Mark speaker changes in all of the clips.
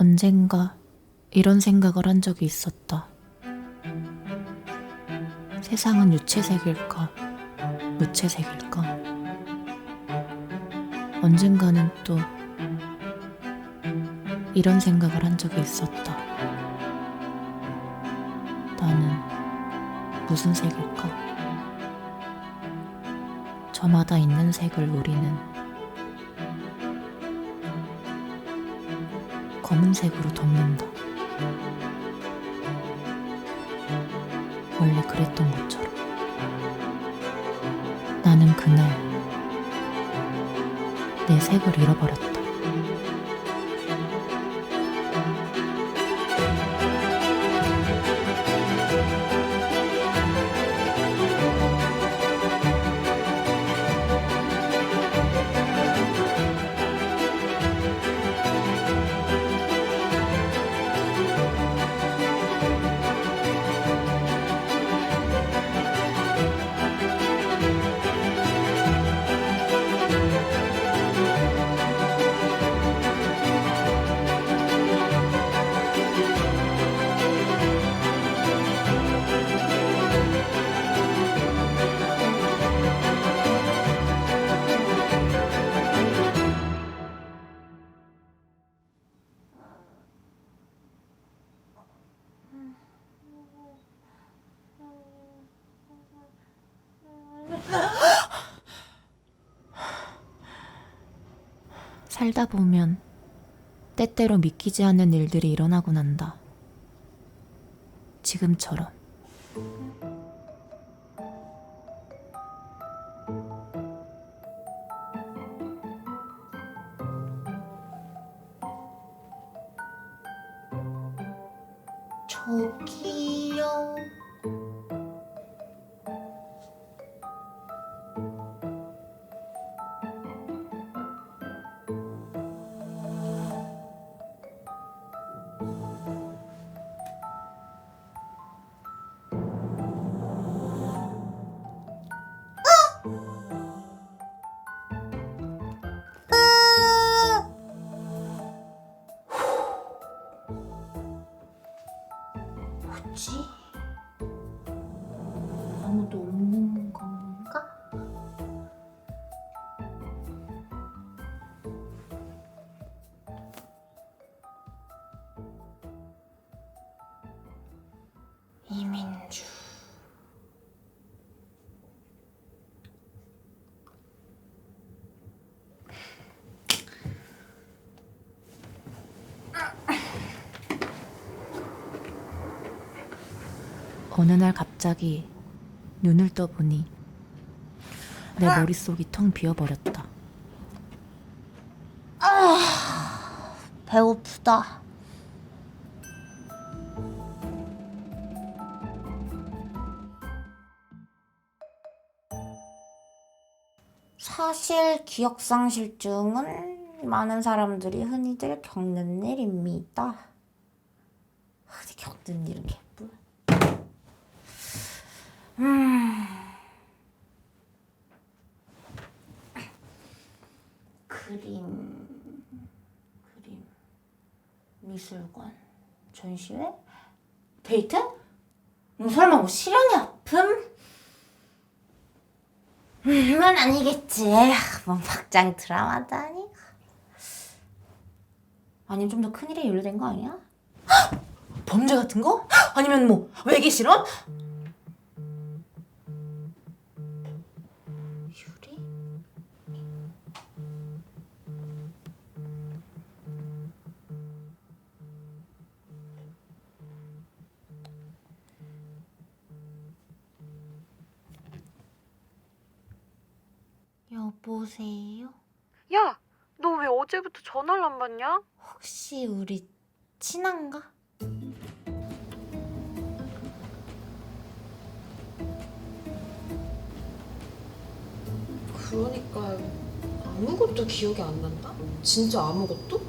Speaker 1: 언젠가 이런 생각을 한 적이 있었다. 세상은 유채색일까, 무채색일까? 언젠가는 또 이런 생각을 한 적이 있었다. 나는 무슨 색일까? 저마다 있는 색을 우리는 검은색으로 덮는다. 원래 그랬던 것처럼. 나는 그날 내 색을 잃어버렸다. 살다 보면 때때로 믿기지 않는 일들이 일어나고 난다. 지금처럼. 어느 날 갑자기 눈을 떠보니 내 머릿속이 텅 비어버렸다.
Speaker 2: 배고프다. 사실 기억상실증은 많은 사람들이 흔히들 겪는 일입니다. 흔히 겪는 일은. 그림, 그림. 미술관, 전시회, 데이트? 뭐 설마 뭐 실연이 아픔? 음, 그건 아니겠지. 뭐 막장 드라마다니. 아니면 좀 더 큰일에 연루된 거 아니야? 헉! 범죄 같은 거? 아니면 뭐 외계 실험? 여보세요?
Speaker 3: 야, 너 왜 어제부터 전화를 안 받냐?
Speaker 2: 혹시 우리 친한가?
Speaker 4: 그러니까 아무것도 기억이 안 난다? 진짜 아무것도?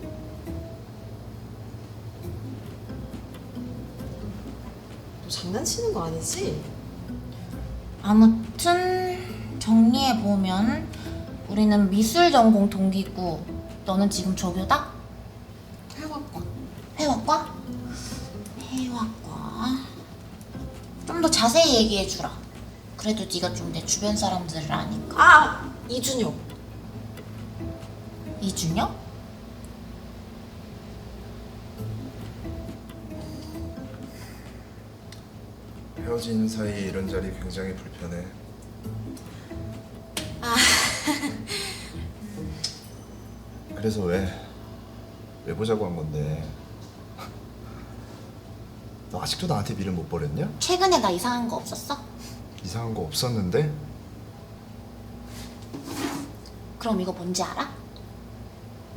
Speaker 4: 너 장난치는 거 아니지?
Speaker 2: 아무튼 정리해 보면 우리는 미술 전공 동기고 너는 지금 조교다?
Speaker 4: 회화과. 회화과? 회화과.
Speaker 2: 좀 더 자세히 얘기해 주라. 그래도 네가 좀 내 주변 사람들을 아니까.
Speaker 4: 아 이준혁.
Speaker 2: 이준혁?
Speaker 5: 헤어진 사이 이런 자리 굉장히 불편해. 그래서 왜? 왜 보자고 한 건데? 너 아직도 나한테 미련 못 버렸냐?
Speaker 2: 최근에 나 이상한 거 없었어?
Speaker 5: 이상한 거 없었는데?
Speaker 2: 그럼 이거 뭔지 알아?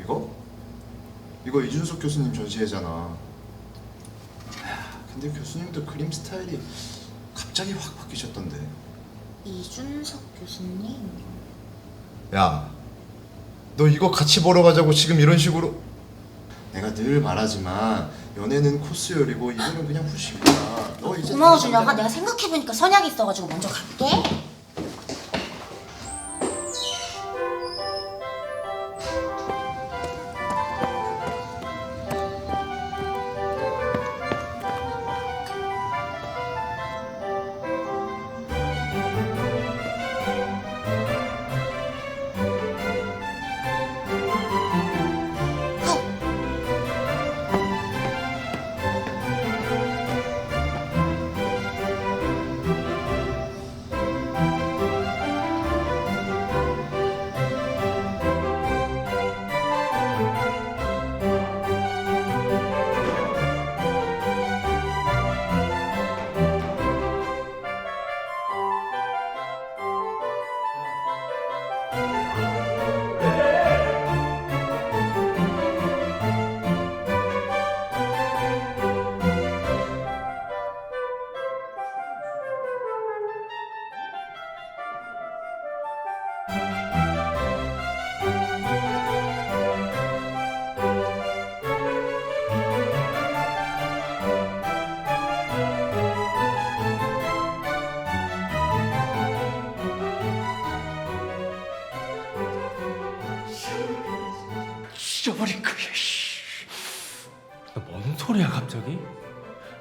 Speaker 5: 이거? 이거 이준석 교수님 전시회잖아. 하, 근데 교수님도 그림 스타일이 갑자기 확 바뀌셨던데.
Speaker 2: 이준석 교수님.
Speaker 5: 야, 너 이거 같이 보러 가자고 지금 이런 식으로? 내가 늘 말하지만 연애는 코스열이고 이거는 그냥 후식이야. 너 이제
Speaker 2: 고마워 준혁아.
Speaker 5: 남자-
Speaker 2: 내가 생각해보니까 선약이 있어가지고 먼저 갈게.
Speaker 6: 찢어버릴 거야. 씨. 너뭔 소리야 갑자기?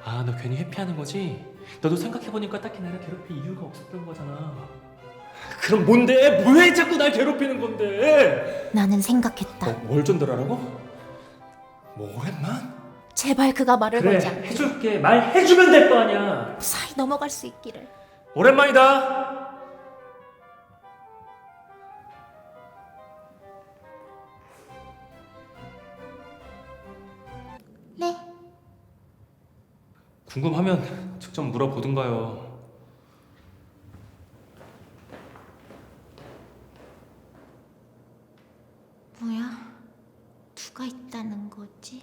Speaker 6: 아 너 괜히 회피하는 거지? 너도 생각해보니까 딱히 나를 괴롭힐 이유가 없었던 거잖아. 그럼 뭔데? 왜 자꾸 날 괴롭히는 건데?
Speaker 1: 나는 생각했다.
Speaker 6: 어, 뭘 전달하라고? 뭐 오랜만?
Speaker 1: 제발 그가 말을
Speaker 6: 그래
Speaker 1: 걸지 않게
Speaker 6: 해줄게 말해주면 될 거 아니야.
Speaker 1: 사이 넘어갈 수 있기를.
Speaker 6: 오랜만이다. 궁금하면 직접 물어보든가요.
Speaker 2: 뭐야? 누가 있다는 거지?